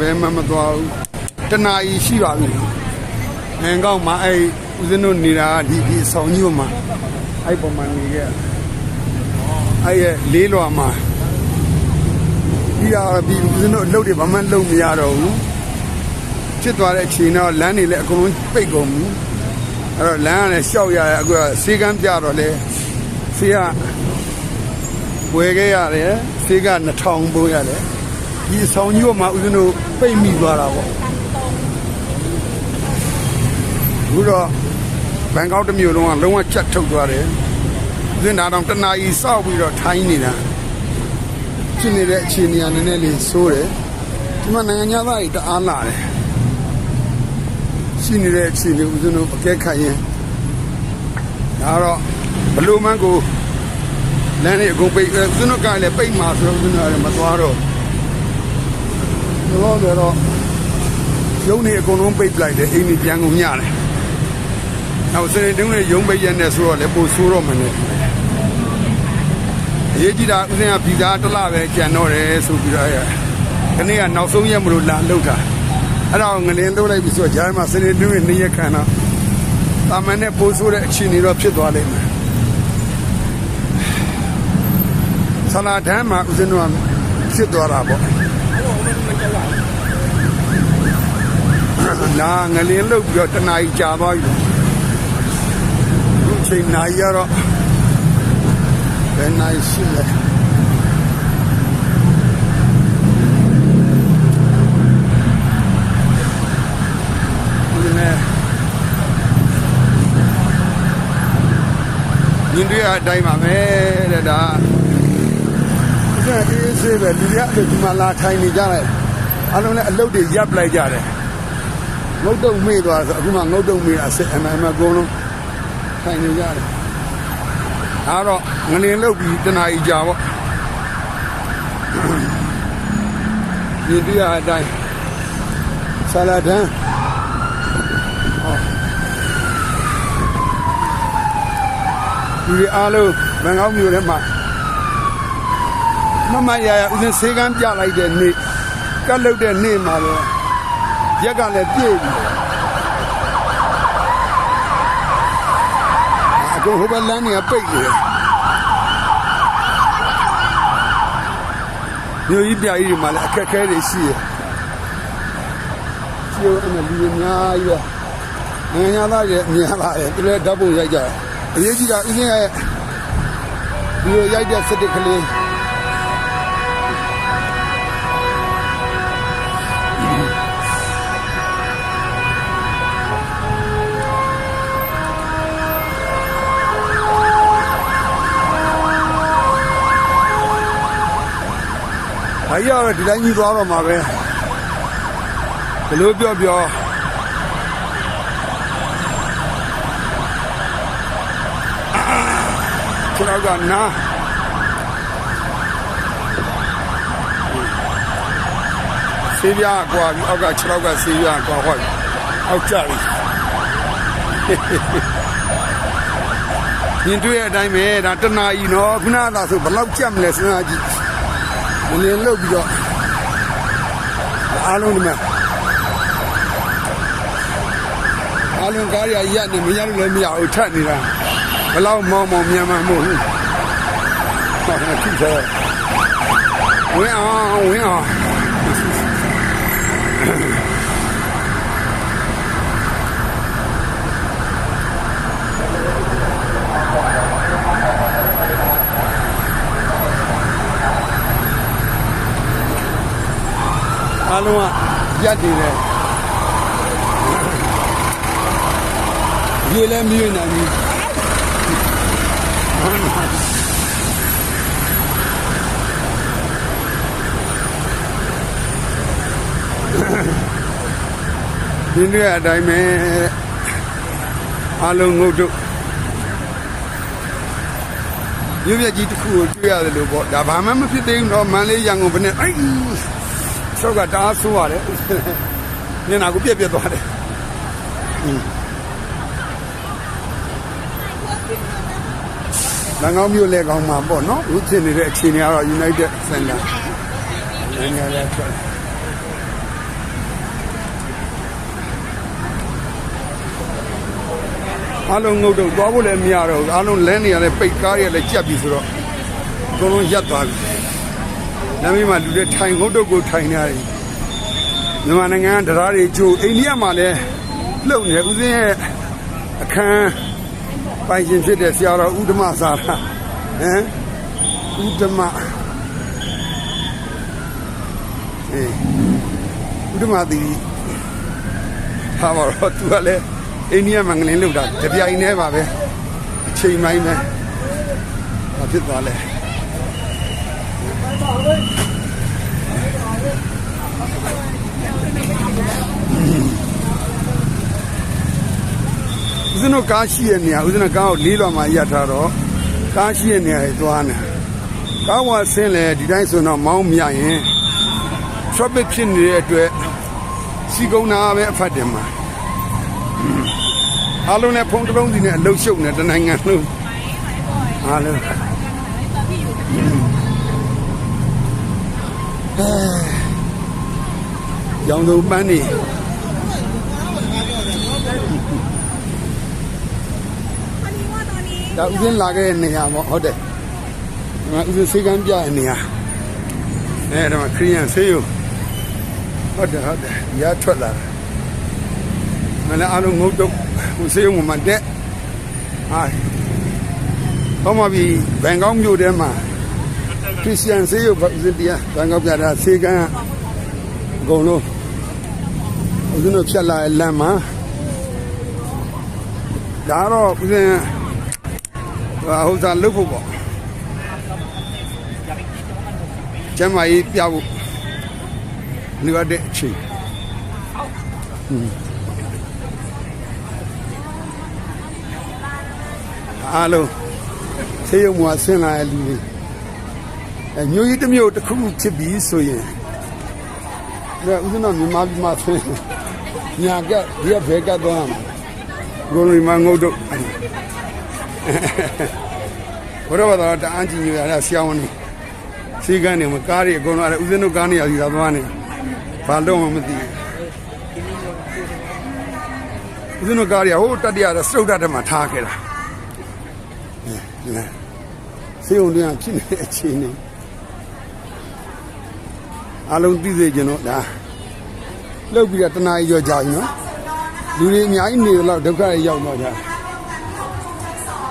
ဘယ်မှမသွားဘူးတနာရီရှိပါပြီငန်ကောက်မှာအဲ့ဦးစင်းတို့နေတာကဒီဒီအဆောင်ကြီးပေါ်မှာအဲ့ပေါ်မှာနေခဲ့အဲ့ရဲ့လေးလွာမှာဒီဟာပြီးဦးစင်းတို့အလုပ်တွေဘာမှလုပ်မရတော့ဘူးဖြစ်သွားတဲ့အချိန်တော့လမ်းတွေလည်းအကုန်လုံးပိတ်ကုန်ပြီအဲ့တော့လမ်းကလည်းရှောက်ရတယ်အခုကစေကန်းပြတော့လေဆေးကဝယ်ခဲ့ရတယ်ဆေးက2000ပိုးရတယ် ဒီအဆောင်ကြီးပေါ်မှာဦးဇင်းတို့ပိတ်မိသွားတာပေါ့အခုတော့ဘန်ကောက်တစ်မြို့လုံးကလုံးဝချက်ထုတ်သွားတယ်ဦးဇင်းဒါတော့တနာကြီးစောက်ပြီးတော့ထိုင်းနေတာဖြစ်နေတဲ့အခြေအနေကနည်းနည်းလေးဆိုးတယ်ဒီမှာနိုင်ငံသားတွေတအားလာတယ်ရှိနေတဲ့အခြေအနေဦးဇင်းတို့အကဲခတ်ရင်ဒါတော့ဘလို့မှန်းကိုလမ်းလေးအကုန်ပိတ်အဲဦးဇင်းတို့ကလည်းပိတ်မှာဆိုတော့ဦးဇင်းတို့လည်းမသွားတော့ ဘူးတော့တော့ရုံးနေအကုန်လုံးပိတ်ပလိုက်တယ်အိမ်ကြီးပြန်ကုန်ညတယ်နောက်စနေတုန်းကရုံးပိတ်ရက်နဲ့ဆိုတော့လည်းပိုဆိုးတော့မှလည်းအရေးကြီးတာဦးဇင်းကဗီဇာတစ်လပဲကျန်တော့တယ်ဆိုပြီးတော့အဲဒီနေ့ကနောက်ဆုံးရက်မလို့လာလောက်တာအဲ့တော့ငလင်းထုတ်လိုက်ပြီးဆိုတော့ဂျားမှာစနေတုန်းကနေ့ရက်ခံတော့တာမန်နဲ့ပိုဆိုးတဲ့အခြေအနေတော့ဖြစ်သွားလိမ့်မယ်ဆလာဒန်မှာဦးဇင်းတို့ကဖြစ်သွားတာပေါ့ လာငလင်းလုတ်ပြီးတော့တနားကြီးကြာသွားပြီအခုချိန်နာရီကတော့ဘယ်နာရီရှိလဲဒီနေ့ညင်တွေအတိုင်းပါပဲတဲ့ဒါ ဒီကအေးဆေးပဲလူရအဲ့ဒီမှာလာထိုင်နေကြတယ်အားလုံးလည်းအလုတ်တွေရပ်ပလိုက်ကြတယ်ငုတ်တုံမေ့သွားဆိုအခုမှငုတ်တုံမေ့တာဆက်အမှန်မှအကုန်လုံးထိုင်နေကြတယ်အားတော့ငလင်လုတ်ပြီးတနားကြီးကြာပေါ့ဒီတရားအတိုင်းဆလာဒန်ဒီအားလုံးဘန်ကောက်မြို့ထဲမှာ မမရရဦးစင်းဆေးကန်းပြလိုက်တဲ့နေ့ကတ်လုတ်တဲ့နေ့မှာပဲရက်ကလည်းပြည့်ပြီအခုဟိုဘက်လမ်းကြီးကပိတ်နေတယ်မြို့ကြီးပြကြီးတွေမှာလည်းအခက်အခဲတွေရှိတယ်ကျိုးအမလူအများကြီးပဲနိုင်ငံသားတွေအများပါတယ်သူလည်းဓာတ်ပုံရိုက်ကြတယ်အရေးကြီးတာဦးစင်းရဲ့ဒီလိုရိုက်တဲ့စတစ်ကလေး ဘာကြီးကတော့ဒီတိုင်းကြီးသွားတော့မှာပဲဘလို့ပြောပြောကျွန်တော်ကနာဆေးပြားကွာပြီးအောက်က6လောက်ကဆေးပြားကွာဟောအောက်ကြပြီညင်တွေ့တဲ့အတိုင်းပဲဒါတနာကြီးနော်ခုနကသာဆိုဘယ်လောက်ကြက်မလဲစဉ်းစားကြည့် မလင်းလုတ်ပြီးတော့အားလုံးဒီမှာအားလုံးကားရရက်နေမရလို့လည်းမရဘူးထက်နေတာဘယ်လောက်မောင်းမောင်းမြန်မှမဟုတ်ဘူးဟောထိသေးဝင်အောင်ဝင်အောင် အားလုံးကရက်နေတယ်ရေလည်းမရွေ့နိုင်ဘူးဒီနေ့အတိုင်းပဲအားလုံးငုတ်တို့ရုပ်ရကြီးတစ်ခုကိုတွေ့ရတယ်လို့ပေါ့ဒါဘာမှမဖြစ်သေးဘူးတော့မန်လေးရန်ကုန်ဘယ်နဲ့အိုက် ဆောက်ကတအားဆိုးရတယ်မျက်နှာကိုပြက်ပြက်သွားတယ်လန်ကောင်းမြို့လေကောင်းမှာပေါ့နော်ဦးဖြစ်နေတဲ့အခြေအနေကတော့ United Center နိုင်ငံလည်းထွက်အားလုံးငုတ်တော့သွားဖို့လည်းမရတော့ဘူးအားလုံးလမ်းနေရလဲပိတ်ကားတွေလည်းကြက်ပြီဆိုတော့အကုန်လုံးရပ်သွားပြီ လမ်းမမှာလူတွေထိုင်ငုတ်တော့ကိုထိုင်နေရတယ်မြန်မာနိုင်ငံကတရားတွေကျိုးအိန္ဒိယမှာလည်းလှုပ်နေတယ်ဦးစင်းရဲ့အခန်းပိုင်ရှင်ဖြစ်တဲ့ဆရာတော်ဥဒ္ဓမသာရဟမ်ဥဒ္ဓမအေးဥဒ္ဓမတီဟာပါတော့သူကလည်းအိန္ဒိယမှာငလင်းလောက်တာတပြိုင်တည်းပါပဲအချိန်ပိုင်းပဲဘာဖြစ်သွားလဲ ဦးဇင်းတို့ကားရှိရဲ့နေရာဦးဇင်းတို့ကားကိုလေးလွန်မှာရပ်ထားတော့ကားရှိရဲ့နေရာကိုသွားနေကားဝဆင်းလဲဒီတိုင်းဆိုတော့မောင်းမြရင် traffic ဖြစ်နေတဲ့အတွက်စီကုန်းနာပဲအဖတ်တင်မှာအားလုံးနဲ့ဖုန်းတစ်လုံးစီနဲ့အလုရှုပ်နေတနိုင်ငံလုံးအားလုံး ရောင်စုံပန်းနေဒါဥစဉ်လာခဲ့တဲ့နေရာပေါ့ဟုတ်တယ်ငါဥစဉ်စေကမ်းပြတဲ့နေရာအဲဒါမှခရီးရန်ဆေးရုံဟုတ်တယ်ဟုတ်တယ်ရထွက်လာမလည်းအလုံးငုတ်တုတ်ဟိုဆေးရုံမှာတက်ဟာတော့မှပြီးဘန်ကောက်မြို့ထဲမှာ ခရစ်ယာန်ဆေးရုံဥစဉ်တရားဘန်ကောက်ပြတာစေကန်းအကုန်လုံးဥစဉ်တို့ဖြတ်လာတဲ့လမ်းမှာဒါတော့ဥစဉ်ဟာဟိုစားလုတ်ဖို့ပေါ့ကျမ်းမာရေးပြဖို့လူရတဲ့အချိန်ဟွန်းအားလုံးဆေးရုံမှာဆင်းလာတဲ့လူတွေ အဲမျိုးကြီးတစ်မျိုးတစ်ခုခုဖြစ်ပြီးဆိုရင်ဒါဥစဉ်တော့မြန်မာပြည်မှာဆင်းညာကဒီကဘဲကသွားမှာဂိုလိုမငုတ်တော့ဘုရားဘာသာတအားကြီးညိုရတာဆရာဝန်နေစီကန်းနေမှာကားတွေအကုန်လုံးအဲ့ဦးဇင်းတို့ကားနေရစီသာသွားနေဘာလို့မှမသိဘူးဦးဇင်းတို့ကားတွေဟိုတတ္တရတဲ့စတုဒ္ဒတ်မှာထားခဲ့တာအဲစေုံတွင်ဖြစ်နေတဲ့အခြေအနေ အလုံးသိစေကျွန်တော်ဒါလောက်ပြီးတော့တနားရောကြပြီနော်လူတွေအများကြီးနေတော့ဒုက္ခတွေရောက်တော့ကြတယ်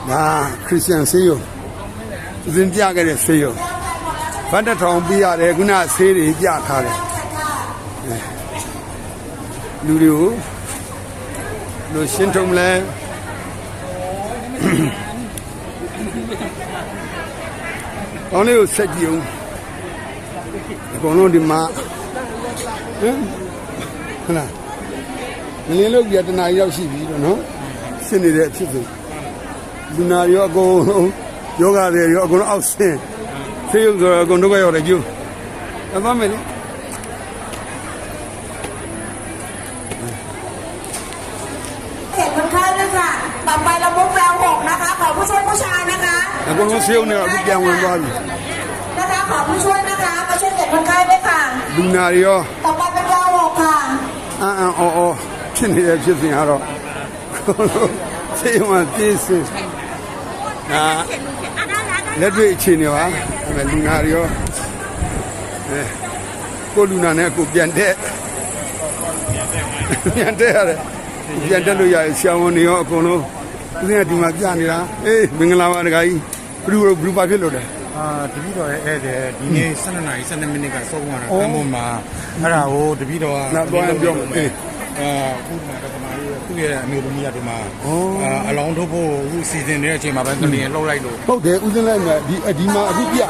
ဒါခရစ်ယာန်ဆေးရုံဦးဇင်းပြခဲ့တဲ့ဆေးရုံဘတ်တထောင်ပြရတယ်ခုနဆေးတွေပြထားတယ်အဲလူတွေကိုလူရှင်းထုံးလဲကောင်းလေးကိုဆက်ကြည့်အောင် အကုန်လုံးဒီမှာဟမ်ဟလားမင်းလို့ပြတနာရောက်ရှိပြီတော့နော်ဆင်းနေတဲ့အဖြစ်ဆိုလူနာရောအကုန်လုံးယောဂတွေရောအကုန်လုံးအောက်ဆင်းဆေးရုံဆိုအကုန်ဒုက္ခရောက်တယ်ကျိုးသတ်မယ်လေအကုန်လုံးဆေးရုံနဲ့အခုပြန်ဝင်သွားပြီ။ဒါကပါဘူးချွန်း လူနာတွေရောတပပကြောင်းရောခံအန်အန်အော်အော်ဖြစ်နေတဲ့ဖြစ်စဉ်ကတော့ဆေးရုံမှာပြည့်စုံဒါလက်တွေ့အခြေအနေပါလူနာတွေရောအဲကိုလူနာနဲ့ကိုပြန်တဲ့ပြန်တဲ့ရတယ်ပြန်တက်လို့ရတယ်ဆရာဝန်တွေရောအကုန်လုံးသူကဒီမှာပြနေတာအေးမင်္ဂလာပါဒကာကြီးဘလူဘလူပါဖြစ်လို့တယ် အာတပည့်တော်ရဲ့ဧည့်သည်ဒီနေ့12နာရီ12မိနစ်ကစုံသွားတာကမ်းပေါ်မှာအဲ့ဒါကိုတပည့်တော်ကနောက်တော့ပြောမယ်အေးအာခုမှတော့ကမာရီသူ့ရဲ့အမျိုးသမီးကဒီမှာဩအာအလောင်းထုတ်ဖို့အခုစီစဉ်နေတဲ့အချိန်မှာပဲကလင်လှုပ်လိုက်လို့ဟုတ်တယ်ဦးဇင်းလည်းမြဒီအဒီမှာအခုပြတယ်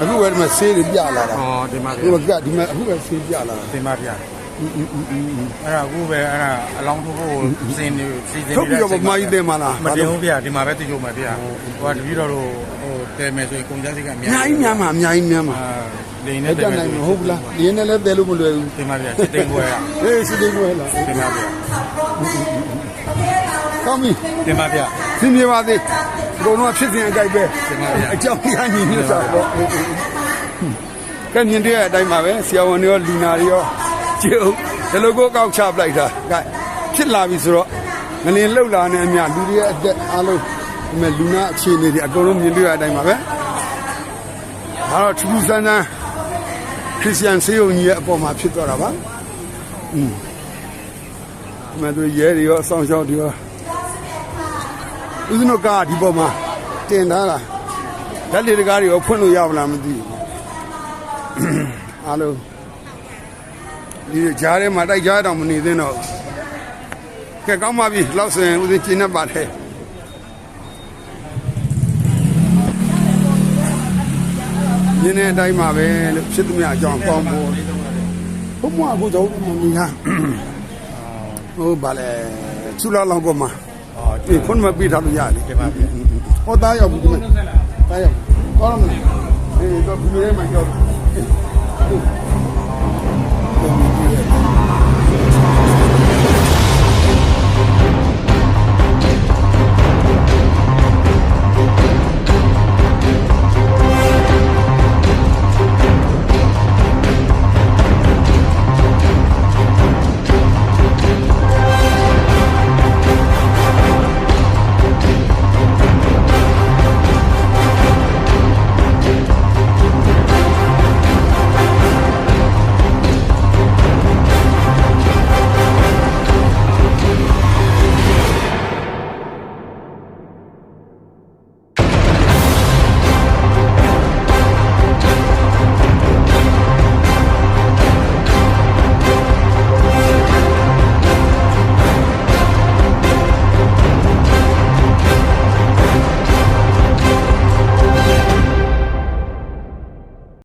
အခုဝယ်ဒီမှာဆေးတွေပြလာတာဟောဒီမှာဒီမှာပြဒီမှာအခုပဲဆေးပြလာတာဒီမှာပြအဲ့ဒါအခုပဲအဲ့ဒါအလောင်းထုတ်ဖို့စီစဉ်နေစီစဉ်ထုတ်ပြီးတော့မကြီးတယ်မလားမတင်ဘူးဗျဒီမှာပဲတည်ကြမှာဗျဟိုတပည့်တော်တို့ဟို တဲမယ်ဆိုရင်ကုန်ကြစိတ်ကအအများများကြီးများမှာအများကြီးများမှာအာလိန်မနဲ့တက်နိုင်ဘူးဟုတ်ဘူးလားဒီနေ့လည်းတဲလို့မလွယ်ဘူးဒီမှာဗျစစ်တိန်ခွဲရဟေးစစ်တေးကွယ်လားဒီမှာဗျကောင်းပြီဒီမှာဗျသင်ပြေပါသေးဘုံတော့ဖြစ်စဉ်အကြိုက်ပဲတင်ပါဗျာအကြောင်းရညီညွတ်တာပေါ့ကဲမြင်တဲ့အတိုင်းပါပဲဆရာဝန်တွေရောလူနာတွေရောကျုပ်ဒီလိုကိုကောက်ချပလိုက်တာကဲဖြစ်လာပြီဆိုတော့ငလင်လှုပ်လာနေအမြလူတွေရဲ့အသက်အားလုံး ဒီမဲ့လူနာအခြေအနေတွေအကုန်လုံးမြင်တွေ့ရတဲ့အတိုင်းပါပဲဒါတော့ထူးထူးဆန်းဆန်းခရစ်ယာန်ဆေးရုံကြီးရဲ့အပေါ်မှာဖြစ်သွားတာပါอืมဒီမဲ့တို့ရဲတွေရောအဆောင်ရှောက်တွေရောဦးဇင်းတို့ကဒီပေါ်မှာတင်ထားတာဓာတ်လေတကားတွေရောဖွင့်လို့ရပါလားမသိဘူးအားလုံးဒီကြားထဲမှာတိုက်ကြားတောင်မနေသင့်တော့ဘူးကဲကောင်းပါပြီလောက်ဆိုရင်ဦးဇင်းကျင်းနေပါတယ် ညနေအတိုင်းမှာပဲလို့ဖြစ်သမျှအကြောင်းကောင်းဖို့ဘုမအခုတော့မမီဟာဟိုဘာလဲချူလာလောင်ပေါ်မှာအော်ဒီဖုန်းမပြထားလို့ရတယ်ဒီမှာပြီဟောသားရောက်ပြီဒီမှာသားရောက်ဟောရမလားအေးတော့ဒီနေ့မှကြောက်